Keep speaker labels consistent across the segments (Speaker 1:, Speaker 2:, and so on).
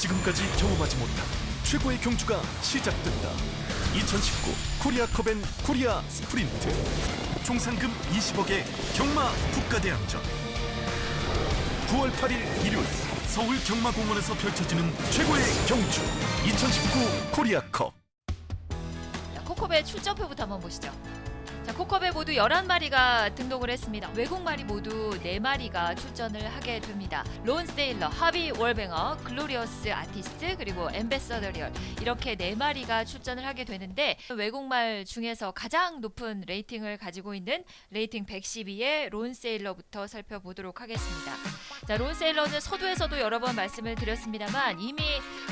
Speaker 1: 지금까지 경험하지 못한 최고의 경주가 시작된다. 2019 코리아 컵앤 코리아 스프린트 총상금 20억의 경마 국가대항전 9월 8일 일요일 서울 경마공원에서 펼쳐지는 최고의 경주 2019 코리아컵
Speaker 2: 자, 코컵의 출전표부터 한번 보시죠. 자, 코컵에 모두 11마리가 등록을 했습니다. 외국 마리 모두 4마리가 출전을 하게 됩니다. 론 세일러, 하비 월뱅어, 글로리어스 아티스트, 그리고 엠베서더리얼 이렇게 4마리가 출전을 하게 되는데 외국 말 중에서 가장 높은 레이팅을 가지고 있는 레이팅 112의 론 세일러부터 살펴보도록 하겠습니다. 자, 론 세일러는 서두에서도 여러 번 말씀을 드렸습니다만 이미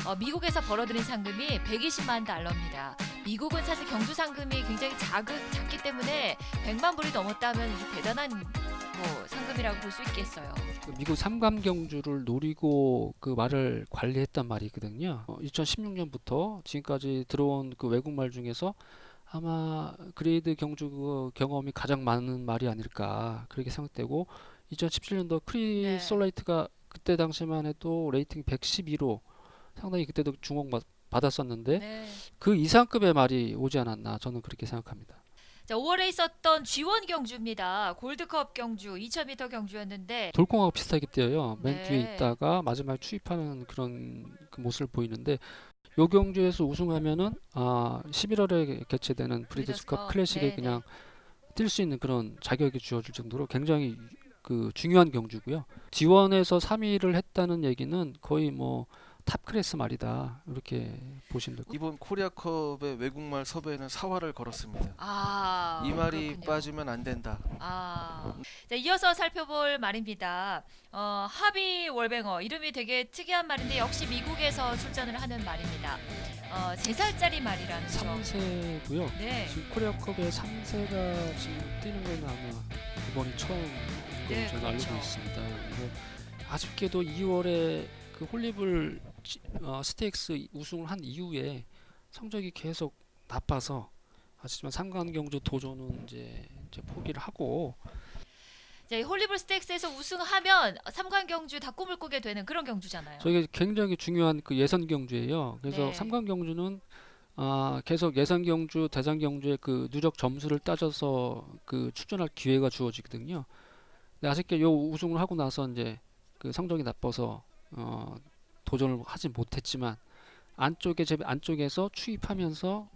Speaker 2: 어, 미국에서 벌어들인 상금이 120만 달러입니다. 미국은 사실 경주 상금이 굉장히 작은 작기 때문에 100만 불이 넘었다면 이게 대단한 뭐 상금이라고 볼 수 있겠어요.
Speaker 3: 그 미국 삼감 경주를 노리고 그 말을 관리했단 말이거든요. 어, 2016년부터 지금까지 들어온 그 외국 말 중에서 아마 그레이드 경주 그 경험이 가장 많은 말이 아닐까 그렇게 생각되고 2017년도 크리
Speaker 2: 네.
Speaker 3: 솔라이트가 그때 당시만 해도 레이팅 112로 상당히 그때도 주목 받 았었는데
Speaker 2: 네.
Speaker 3: 그 이상급의 말이 오지 않았나 저는 그렇게 생각합니다.
Speaker 2: 자, 5월에 있었던 G1 경주입니다. 골드컵 경주 2000m 경주였는데
Speaker 3: 돌콩하고 비슷하게 뛰어요. 맨
Speaker 2: 네.
Speaker 3: 뒤에 있다가 마지막에 추입하는 그런 그 모습을 보이는데 요 경주에서 우승하면은 아 11월에 개최되는
Speaker 2: 브리더스컵.
Speaker 3: 클래식에
Speaker 2: 네네.
Speaker 3: 그냥 뛸 수 있는 그런 자격이 주어질 정도로 굉장히 그 중요한 경주고요. 지원에서 3위를 했다는 얘기는 거의 뭐 탑 클래스 말이다 이렇게 보시면 되고
Speaker 4: 이번 코리아컵의 외국말 섭외에는 사활을 걸었습니다.
Speaker 2: 아,
Speaker 4: 이 말이
Speaker 2: 그렇군요.
Speaker 4: 빠지면 안 된다.
Speaker 2: 아, 자, 이어서 살펴볼 말입니다. 어, 하비 월뱅어 이름이 되게 특이한 말인데 역시 미국에서 출전을 하는 말입니다. 어, 3살짜리 말이라는 점.
Speaker 3: 3세고요.
Speaker 2: 네.
Speaker 3: 지금 코리아컵에 3세가 지금 뛰는 건 아마 이번이 처음
Speaker 2: 네,
Speaker 3: 저는
Speaker 2: 그렇죠.
Speaker 3: 알고 있습니다. 그래서 아쉽게도 2월에 그 홀리블 지- 어, 스테이크스 우승을 한 이후에 성적이 계속 나빠서 아시지만 상관 경주 도전은 이제, 이제 포기를 하고
Speaker 2: 자, 이 홀리블 스테이크스에서 우승하면 삼관 경주 다 꿈을 꾸게 되는 그런 경주잖아요.
Speaker 3: 저게 굉장히 중요한 그 예선 경주예요. 그래서
Speaker 2: 네.
Speaker 3: 삼관 경주는 아, 계속 예선 경주, 대상 경주의 그 누적 점수를 따져서 그 출전할 기회가 주어지거든요. 근데 아쉽게 요 우승을 하고 나서 이제 그 성적이 나빠서 어, 도전을 하지 못했지만 안쪽에 제 안쪽에서 추입하면서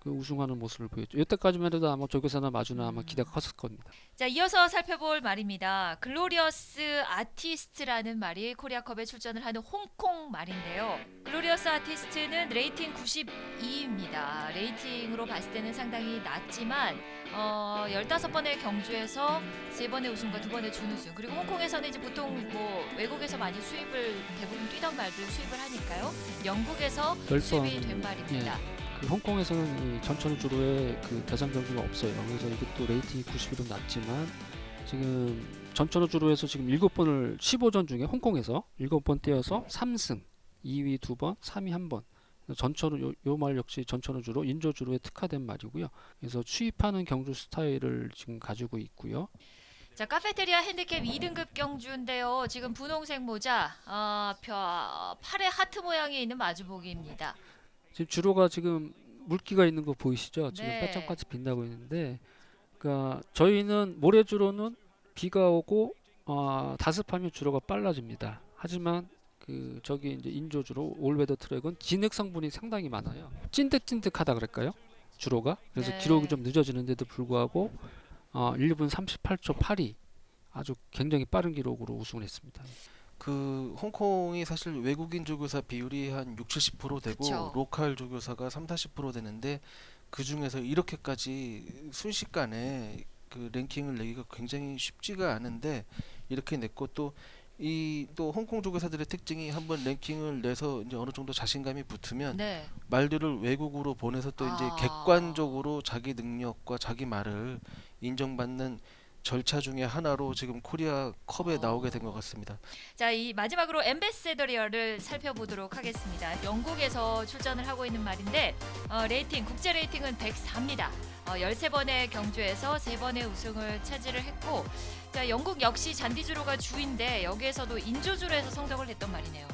Speaker 3: 그 우승하는 모습을 보였죠. 이때까지만 해도 아마 조교사나 마주나 아마
Speaker 2: 음.
Speaker 3: 기대가 컸을 겁니다.
Speaker 2: 자, 이어서 살펴볼 말입니다. 글로리어스 아티스트라는 말이 코리아컵에 출전을 하는 홍콩 말인데요. 글로리어스 아티스트는 레이팅 92입니다. 레이팅으로 봤을 때는 상당히 낮지만 어, 15번의 경주에서 3번의 우승과 2번의 준우승 그리고 홍콩에서는 이제 보통 뭐 외국에서 많이 수입을 대부분 뛰던 말들 수입을 하니까요. 영국에서
Speaker 3: 열
Speaker 2: 수입이
Speaker 3: 번,
Speaker 2: 된 말입니다.
Speaker 3: 그 홍콩에서는 이 전천후 주로에 그 대상 경주가 없어요. 그래서 이것도 레이팅이 90이 낮지만 지금 전천후 주로에서 지금 7번을 15전 중에 홍콩에서 7번 뛰어서 3승, 2위 2번, 3위 1번. 전천후 요말 역시 전천후 주로 인조 주로에 특화된 말이고요. 그래서 취입하는 경주 스타일을 지금 가지고 있고요.
Speaker 2: 자 카페테리아 핸디캡 2등급 경주인데요. 지금 분홍색 모자, 어, 벼, 팔에 하트 모양이 있는 마주보기입니다.
Speaker 3: 지금 주로가 지금 물기가 있는 거 보이시죠? 지금
Speaker 2: 네.
Speaker 3: 빼짝같이 빛나고 있는데, 그러니까 저희는 모래주로는 비가 오고 어, 다습하면 주로가 빨라집니다. 하지만 그 저기 이제 인조주로 올웨더 트랙은 진흙 성분이 상당히 많아요. 찐득찐득하다 그럴까요? 주로가 그래서
Speaker 2: 네.
Speaker 3: 기록이 좀 늦어지는데도 불구하고 어, 1분 38초 82 아주 굉장히 빠른 기록으로 우승을 했습니다.
Speaker 4: 그 홍콩이 사실 외국인 조교사 비율이 한 6, 70% 되고
Speaker 2: 그쵸.
Speaker 4: 로컬 조교사가 3, 40% 되는데 그 중에서 이렇게까지 순식간에 그 랭킹을 내기가 굉장히 쉽지가 않은데 이렇게 냈고 또 이 또 홍콩 조교사들의 특징이 한번 랭킹을 내서 이제 어느 정도 자신감이 붙으면
Speaker 2: 네.
Speaker 4: 말들을 외국으로 보내서 또 이제
Speaker 2: 아.
Speaker 4: 객관적으로 자기 능력과 자기 말을 인정받는 절차 중에 하나로 지금 코리아 컵에
Speaker 2: 어.
Speaker 4: 나오게 된 것 같습니다.
Speaker 2: 자, 이 마지막으로 엠베세더리얼을 살펴보도록 하겠습니다. 영국에서 출전을 하고 있는 말인데 어, 레이팅 국제 레이팅은 104입니다. 어, 13번의 경주에서 3번의 우승을 차지를 했고 자, 영국 역시 잔디주로가 주인데 여기에서도 인조주로에서 성적을 냈던 말이네요.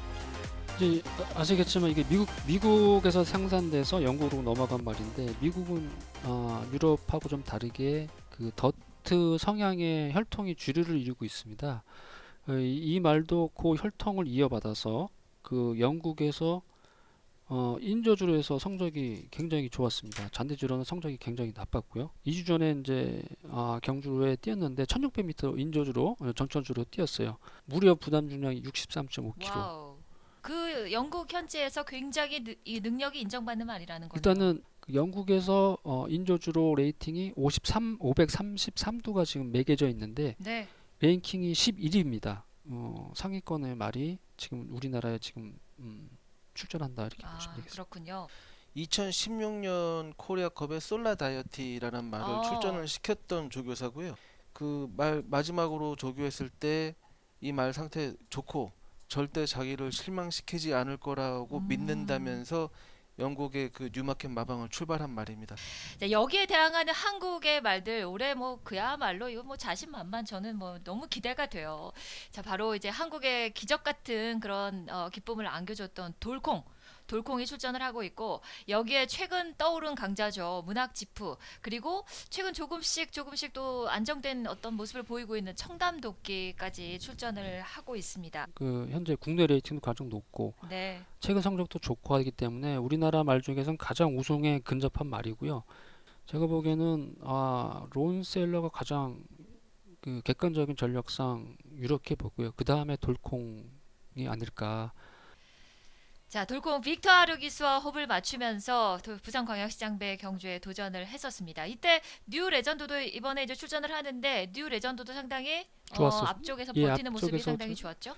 Speaker 3: 이제 아시겠지만 이게 미국 미국에서 생산돼서 영국으로 넘어간 말인데 미국은 어, 유럽하고 좀 다르게 그 더트 성향의 혈통이 주류를 이루고 있습니다. 어, 이, 이 말도 그 혈통을 이어받아서 그 영국에서 어, 인저주로에서 성적이 굉장히 좋았습니다. 잔디주로는 성적이 굉장히 나빴고요. 2주 전에 이제 아, 경주로에 뛰었는데 1600m 인저주로 어, 전천주로 뛰었어요. 무려 부담 중량이 63.5kg.
Speaker 2: 와우. 그 영국 현지에서 굉장히 느, 이 능력이 인정받는 말이라는 거죠.
Speaker 3: 일단은 그 영국에서 어, 인조주로 레이팅이 53, 533도가 지금 매겨져 있는데
Speaker 2: 네.
Speaker 3: 랭킹이 11위입니다. 어, 상위권의 말이 지금 우리나라에 지금 음, 출전한다 이렇게
Speaker 2: 아,
Speaker 3: 보시면 되겠습니다.
Speaker 2: 그렇군요.
Speaker 4: 2016년 코리아컵에 솔라 다이어티라는 말을
Speaker 2: 어.
Speaker 4: 출전을 시켰던 조교사고요. 그 말 마지막으로 조교했을 때 이 말 상태 좋고 절대 자기를 실망시키지 않을 거라고
Speaker 2: 음.
Speaker 4: 믿는다면서 영국의 그 뉴마켓 마방을 출발한 말입니다.
Speaker 2: 자, 여기에 대항하는 한국의 말들 올해 뭐 그야말로 이거 뭐 자신만만 저는 뭐 너무 기대가 돼요. 자 바로 이제 한국의 기적 같은 그런 어, 기쁨을 안겨줬던 돌콩. 돌콩이 출전을 하고 있고 여기에 최근 떠오른 강자죠 문학 지프 그리고 최근 조금씩 조금씩 또 안정된 어떤 모습을 보이고 있는 청담 도끼까지 출전을 하고 있습니다.
Speaker 3: 그 현재 국내 레이팅도 가장 높고
Speaker 2: 네,
Speaker 3: 최근 성적도 좋고 하기 때문에 우리나라 말 중에서는 가장 우승에 근접한 말이고요. 제가 보기에는 아, 론셀러가 가장 그 객관적인 전력상 유력해 보고요. 그 다음에 돌콩이 아닐까.
Speaker 2: 자 돌콩 빅터 아르 기수와 호흡을 맞추면서 도- 부산광역시장배 경주에 도전을 했었습니다. 이때 뉴 레전드도 이번에 이제 출전을 하는데 뉴 레전드도 상당히 어,
Speaker 3: 좋았어.
Speaker 2: 앞쪽에서
Speaker 3: 예,
Speaker 2: 버티는 모습이
Speaker 3: 앞쪽에서
Speaker 2: 상당히
Speaker 3: 저-
Speaker 2: 좋았죠.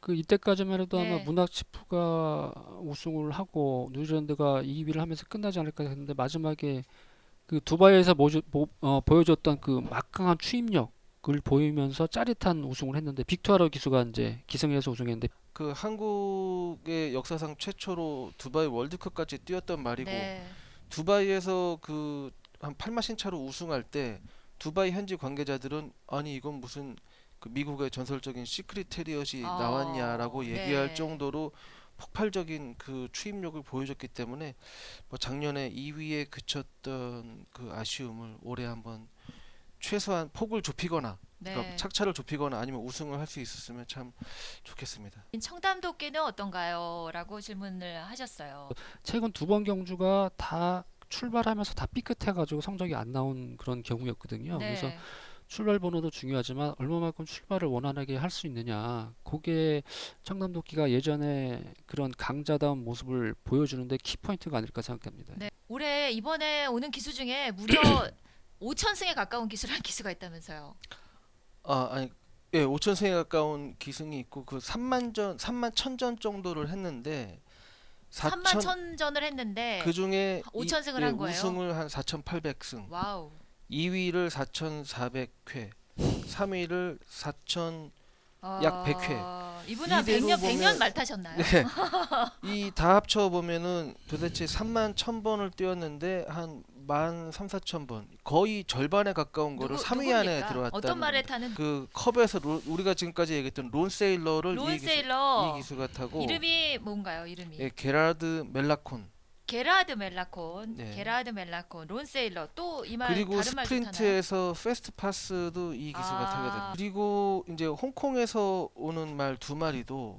Speaker 3: 그 이때까지만 해도 아마
Speaker 2: 네.
Speaker 3: 문학 치프가 우승을 하고 뉴질랜드가 2위를 하면서 끝나지 않을까 했는데 마지막에 그 두바이에서 모주, 모, 어, 보여줬던 그 막강한 추임력 을 보이면서 짜릿한 우승을 했는데 빅토아르 기수가 이제 기승에서 우승했는데
Speaker 4: 그 한국의 역사상 최초로 두바이 월드컵까지 뛰었던 말이고
Speaker 2: 네.
Speaker 4: 두바이에서 그 한 8마신 차로 우승할 때 두바이 현지 관계자들은 아니 이건 무슨 그 미국의 전설적인 시크릿 테리엇이
Speaker 2: 아,
Speaker 4: 나왔냐라고 얘기할
Speaker 2: 네.
Speaker 4: 정도로 폭발적인 그 추임력을 보여줬기 때문에 뭐 작년에 2위에 그쳤던 그 아쉬움을 올해 한번 최소한 폭을 좁히거나
Speaker 2: 네.
Speaker 4: 그러니까 착차를 좁히거나 아니면 우승을 할 수 있었으면 참 좋겠습니다.
Speaker 2: 청담도끼는 어떤가요?라고 질문을 하셨어요.
Speaker 3: 최근 두 번 경주가 다 출발하면서 다 삐끗해가지고 성적이 안 나온 그런 경우였거든요.
Speaker 2: 네.
Speaker 3: 그래서 출발 번호도 중요하지만 얼마만큼 출발을 원활하게 할 수 있느냐. 그게 청담도끼가 예전에 그런 강자다운 모습을 보여주는데 키포인트가 아닐까 생각합니다.
Speaker 2: 네. 올해 이번에 오는 기수 중에 무려 5천승에 가까운 기수란 기수가 있다면서요.
Speaker 4: 아 아니 예 5천승에 가까운 기승이 있고 그 3만 전 3만 천전 정도를 했는데
Speaker 2: 3만
Speaker 4: 4천
Speaker 2: 천전을 했는데
Speaker 4: 그 중에
Speaker 2: 5천 승을
Speaker 4: 예,
Speaker 2: 한 거예요?
Speaker 4: 우승을 한 4,800승,
Speaker 2: 와우.
Speaker 4: 2위를 4,400회, 3위를 4천 약
Speaker 2: 어,
Speaker 4: 100 회.
Speaker 2: 이분은 한
Speaker 4: 이대로
Speaker 2: 100년 100년
Speaker 4: 보면-
Speaker 2: 말 타셨나요?
Speaker 4: 네. 이 다 합쳐 보면은 도대체 3만 1,000번을 뛰었는데 한1 만 3, 4천 번 거의 절반에 가까운 거를
Speaker 2: 누구-
Speaker 4: 3위 안에
Speaker 2: 누굽니까?
Speaker 4: 들어왔다는
Speaker 2: 어떤 말에. 타는
Speaker 4: 그 컵에서 로- 우리가 지금까지 얘기했던 론 세일러를 론이 기수,
Speaker 2: 세일러
Speaker 4: 이 기수가 타고
Speaker 2: 이름이 뭔가요? 이름이
Speaker 4: 예, 게라드 멜라콘
Speaker 2: 게라드 멜라콘,
Speaker 4: 네.
Speaker 2: 게라드 멜라콘, 론 세일러 또 이 말
Speaker 4: 그리고
Speaker 2: 다른 말도 타나요?
Speaker 4: 스프린트에서 패스트 파스도 이 기수가
Speaker 2: 아.
Speaker 4: 타게 됩니다. 그리고 이제 홍콩에서 오는 말 두 마리도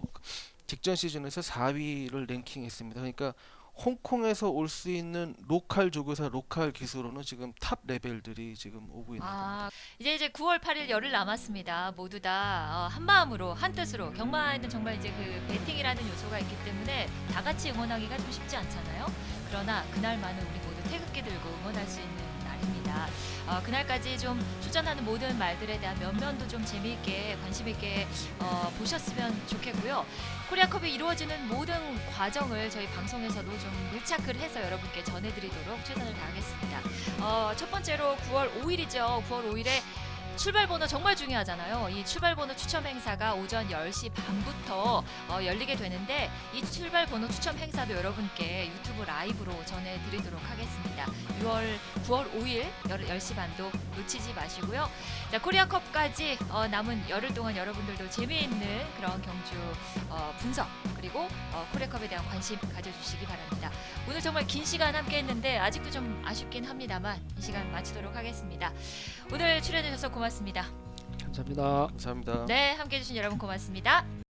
Speaker 4: 직전 시즌에서 4위를 랭킹했습니다. 그러니까 홍콩에서 올 수 있는 로컬 조교사 로컬 기수로는 지금 탑 레벨들이 지금 오고 있는 겁니다.
Speaker 2: 아, 이제 이제 9월 8일 열흘 남았습니다. 모두 다 어, 한 마음으로 한 뜻으로 경마에는 정말 이제 그 배팅이라는 요소가 있기 때문에 다 같이 응원하기가 좀 쉽지 않잖아요. 그러나 그날만은 우리 모두 태극기 들고 응원할 수 있는 날입니다. 어, 그날까지 좀 출전하는 모든 말들에 대한 면면도 좀 재미있게 관심 있게 어, 보셨으면 좋겠고요. 코리아컵이 이루어지는 모든 과정을 저희 방송에서도 좀 밀착을 해서 여러분께 전해드리도록 최선을 다하겠습니다. 어, 첫 번째로 9월 5일이죠. 9월 5일에 출발 번호 정말 중요하잖아요. 이 출발 번호 추첨 행사가 오전 10시 반부터 어, 열리게 되는데 이 출발 번호 추첨 행사도 여러분께 유튜브 라이브로 전해드리도록 하겠습니다. 6월 9월 5일 10시 반도 놓치지 마시고요. 자 코리아컵까지 어, 남은 열흘 동안 여러분들도 재미있는 그런 경주 어, 분석 그리고 어, 코리아컵에 대한 관심 가져주시기 바랍니다. 오늘 정말 긴 시간 함께했는데 아직도 좀 아쉽긴 합니다만 이 시간 마치도록 하겠습니다. 오늘 출연해주셔서 고맙습니다.
Speaker 3: 감사합니다.
Speaker 4: 감사합니다.
Speaker 2: 네, 함께해주신 여러분 고맙습니다.